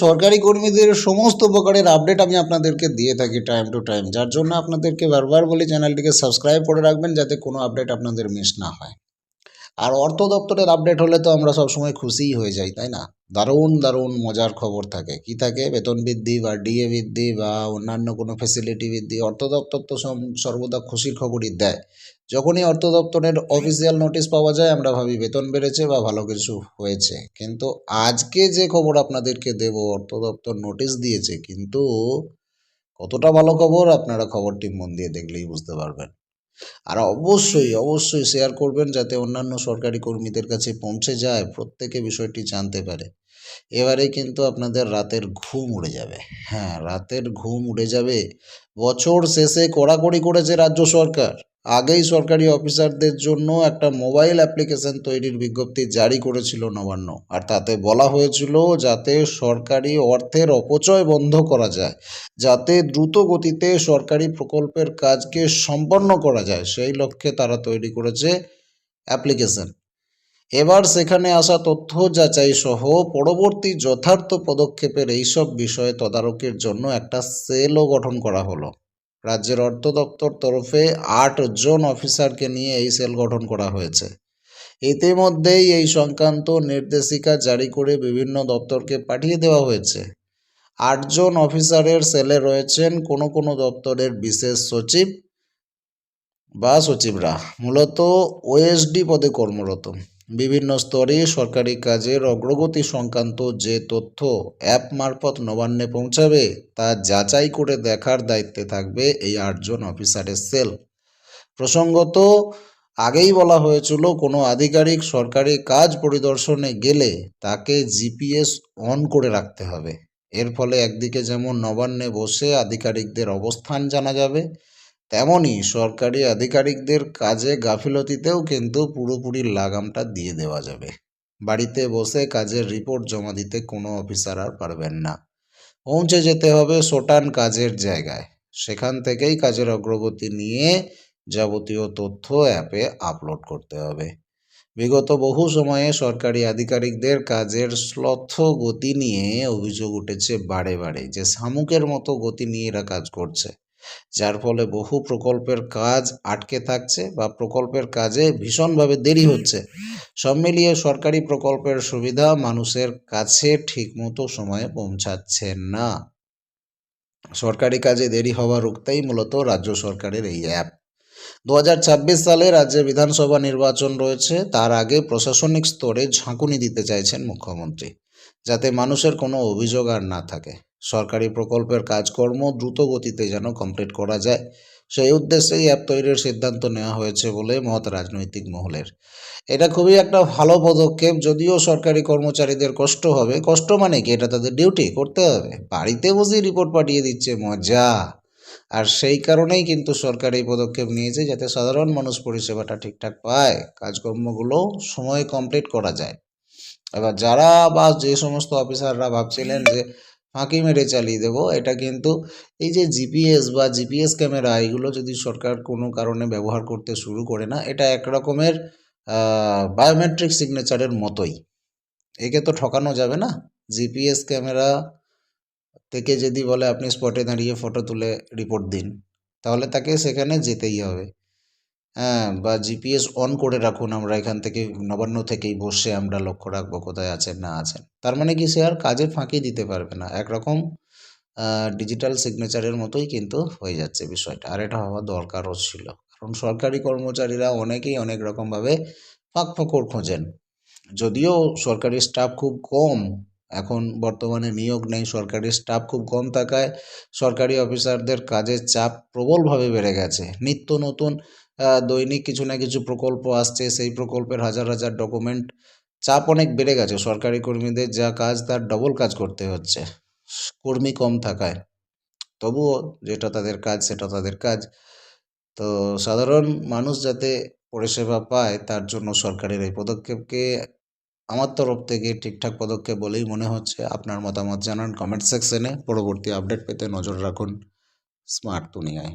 সরকারি কর্মীদের সমস্ত প্রকারের আপডেট আমি আপনাদেরকে দিয়ে থাকি টাইম টু টাইম যার জন্য আপনাদেরকে বারবার বলি চ্যানেলটিকে সাবস্ক্রাইব করে রাখবেন যাতে কোনো আপডেট আপনাদের মিস না হয়। আর অর্থ দপ্তরের আপডেট হলে তো আমরা সবসময় খুশিই হয়ে যাই, তাই না? দারুণ দারুণ মজার খবর থাকে। কি থাকে? বেতন বৃদ্ধি বা ডিএ বৃদ্ধি বা অন্যান্য কোনো ফেসিলিটি বৃদ্ধি, অর্থ দপ্তর তো সর্বদা খুশির খবরই দেয়। যখনই অর্থ দপ্তরের অফিসিয়াল নোটিশ পাওয়া যায়, আমরা ভাবি বেতন বেড়েছে বা ভালো কিছু হয়েছে। কিন্তু আজকে যে খবর আপনাদেরকে দেব, অর্থ দপ্তর নোটিশ দিয়েছে, কিন্তু কতটা ভালো খবর, আপনারা খবরটি মন দিয়ে দেখলেই বুঝতে পারবেন। আর অবশ্যই অবশ্যই শেয়ার করবেন যাতে অন্যান্য সরকারি কর্মীদের কাছে পৌঁছে যায়, প্রত্যেকে বিষয়টি জানতে পারে। এবারে কিন্তু আপনাদের রাতের ঘুম উড়ে যাবে। হ্যাঁ রাতের ঘুম উড়ে যাবে। বছর শেষে কড়াকড়ি করেছে রাজ্য সরকার। আগেই সরকারি অফিসারদের জন্য একটা মোবাইল অ্যাপ্লিকেশন তৈরির বিজ্ঞপ্তি জারি করেছিল নবান্ন। আর তাতে বলা হয়েছিল যাতে সরকারি অর্থের অপচয় বন্ধ করা যায়, যাতে দ্রুত গতিতে সরকারি প্রকল্পের কাজকে সম্পন্ন করা যায়, সেই লক্ষ্যে তারা তৈরি করেছে অ্যাপ্লিকেশন। এবার সেখানে আসা তথ্য যাচাই সহ পরবর্তী যথার্থ পদক্ষেপের এইসব বিষয়ে তদারকির জন্য একটা সেলও গঠন করা হলো। রাজ্যের অর্থ দপ্তর তরফে আট জন অফিসারকে নিয়ে এই সেল গঠন করা হয়েছে। ইতিমধ্যেই এই সংক্রান্ত নির্দেশিকা জারি করে বিভিন্ন দপ্তরকে পাঠিয়ে দেওয়া হয়েছে। আটজন অফিসারের সেলে রয়েছেন কোনো কোনো দপ্তরের বিশেষ সচিব বা সচিবরা। মূলত ওএসডি পদে কর্মরত। বিভিন্ন স্তরে সরকারি কাজের অগ্রগতি সংক্রান্ত যে তথ্য অ্যাপ মারফত নবান্নে পৌঁছাবে, তা যাচাই করে দেখার দায়িত্বে থাকবে এই আটজন অফিসারের সেল। প্রসঙ্গত, আগেই বলা হয়েছিল, কোনো আধিকারিক সরকারি কাজ পরিদর্শনে গেলে তাকে জিপিএস অন করে রাখতে হবে। এর ফলে একদিকে যেমন নবান্নে বসে আধিকারিকদের অবস্থান জানা যাবে তেমনই সরকারি আধিকারিকদের কাজে গাফিলতিতেও কিন্তু পুরোপুরি লাগামটা দিয়ে দেওয়া যাবে। বাড়িতে বসে কাজের রিপোর্ট জমা দিতে কোনো অফিসার আর পারবেন না। পৌঁছে যেতে হবে সোটান কাজের জায়গায়। সেখান থেকেই কাজের অগ্রগতি নিয়ে যাবতীয় তথ্য অ্যাপে আপলোড করতে হবে। বিগত বহু সময়ে সরকারি আধিকারিকদের কাজের শ্লথ গতি নিয়ে অভিযোগ উঠেছে বারে বারে যে শামুকের মতো গতি নিয়ে এরা কাজ করছে। যার ফলে বহু প্রকল্পের কাজ আটকে থাকছে বা প্রকল্পের কাজে ভীষণভাবে দেরি হচ্ছে। সব মিলিয়ে সরকারি প্রকল্পের সুবিধা মানুষের কাছে ঠিকমতো সময়ে পৌঁছাচ্ছে না। সরকারি কাজে দেরি হওয়া রুখতেই মূলত রাজ্য সরকারের এই অ্যাপ দু হাজার ছাব্বিশ সালে রাজ্যে বিধানসভা নির্বাচন রয়েছে, তার আগে প্রশাসনিক স্তরে ঝাঁকুনি দিতে চাইছেন মুখ্যমন্ত্রী, যাতে মানুষের কোনো অভিযোগ আর না থাকে। সরকারি প্রকল্পের কাজকর্ম দ্রুত গতিতে যেন কমপ্লিট করা যায়। সেই উদ্দেশ্যে অ্যাপ তৈরির সিদ্ধান্ত নেওয়া হয়েছে বলে মত রাজনৈতিক মহলের। এটা খুবই একটা ভালো পদক্ষেপ, যদিও সরকারি কর্মচারীদের কষ্ট হবে। কষ্ট মানে কি? এটা তাদের ডিউটি করতে হবে। বাড়িতে বসেই রিপোর্ট পাঠিয়ে দিচ্ছে, মজা। আর সেই কারণেই কিন্তু সরকার এই পদক্ষেপ নিয়েছে যাতে সাধারণ মানুষ পরিষেবাটা ঠিকঠাক পায়, কাজকর্মগুলো সময়ে কমপ্লিট করা যায়। এবার যারা বা যে সমস্ত অফিসাররা ভাবছিলেন যে ফাঁকি মেরে চালিয়ে দেবো। এটা কিন্তু এই যে জিপিএস বা জিপিএস ক্যামেরা এগুলো যদি সরকার কোনো কারণে ব্যবহার করতে শুরু করে না, এটা এক রকমের বায়োমেট্রিক সিগনেচারের মতোই। একে তো ঠকানো যাবে না। জিপিএস ক্যামেরা থেকে যদি বলে আপনি স্পটে দাঁড়িয়ে ফটো তুলে রিপোর্ট দিন, তাহলে তাকে সেখানে যেতেই হবে। হ্যাঁ বা জিপিএস অন করে রাখুন, আমরা এখান থেকে নবান্ন থেকেই বসে আমরা লক্ষ্য রাখব কোথায় আছেন, না আছেন। তার মানে কি সে আর কাজে ফাঁকি দিতে পারবে না। একরকম ডিজিটাল সিগনেচারের মতোই কিন্তু হয়ে যাচ্ছে বিষয়টা। আর এটা হওয়া দরকারও ছিল। কারণ সরকারি কর্মচারীরা অনেকেই অনেক রকমভাবে ফাঁক ফোকর খোঁজেন। যদিও সরকারি স্টাফ খুব কম, এখন বর্তমানে নিয়োগ নেই, সরকারি স্টাফ খুব কম থাকায় সরকারি অফিসারদের কাজের চাপ প্রবলভাবে বেড়ে গেছে। নিত্য নতুন দৈনিক কিছু না কিছু প্রকল্প আসছে, সেই প্রকল্পের হাজার হাজার ডকুমেন্ট চাপ অনেক বেড়ে গেছে। সরকারি কর্মীদের যা কাজ তার ডবল কাজ করতে হচ্ছে। কর্মী কম থাকায়। তবুও যেটা তাদের কাজ, সেটা তাদের কাজ। তো সাধারণ মানুষ যাতে পরিষেবা পায়, তার জন্য সরকারের এই পদক্ষেপকে আমার তরফ থেকে ঠিকঠাক পদক্ষেপ বলেই মনে হচ্ছে। আপনার মতামত জানান কমেন্ট সেকশনে। পরবর্তী আপডেট পেতে নজর রাখুন স্মার্ট দুনিয়ায়।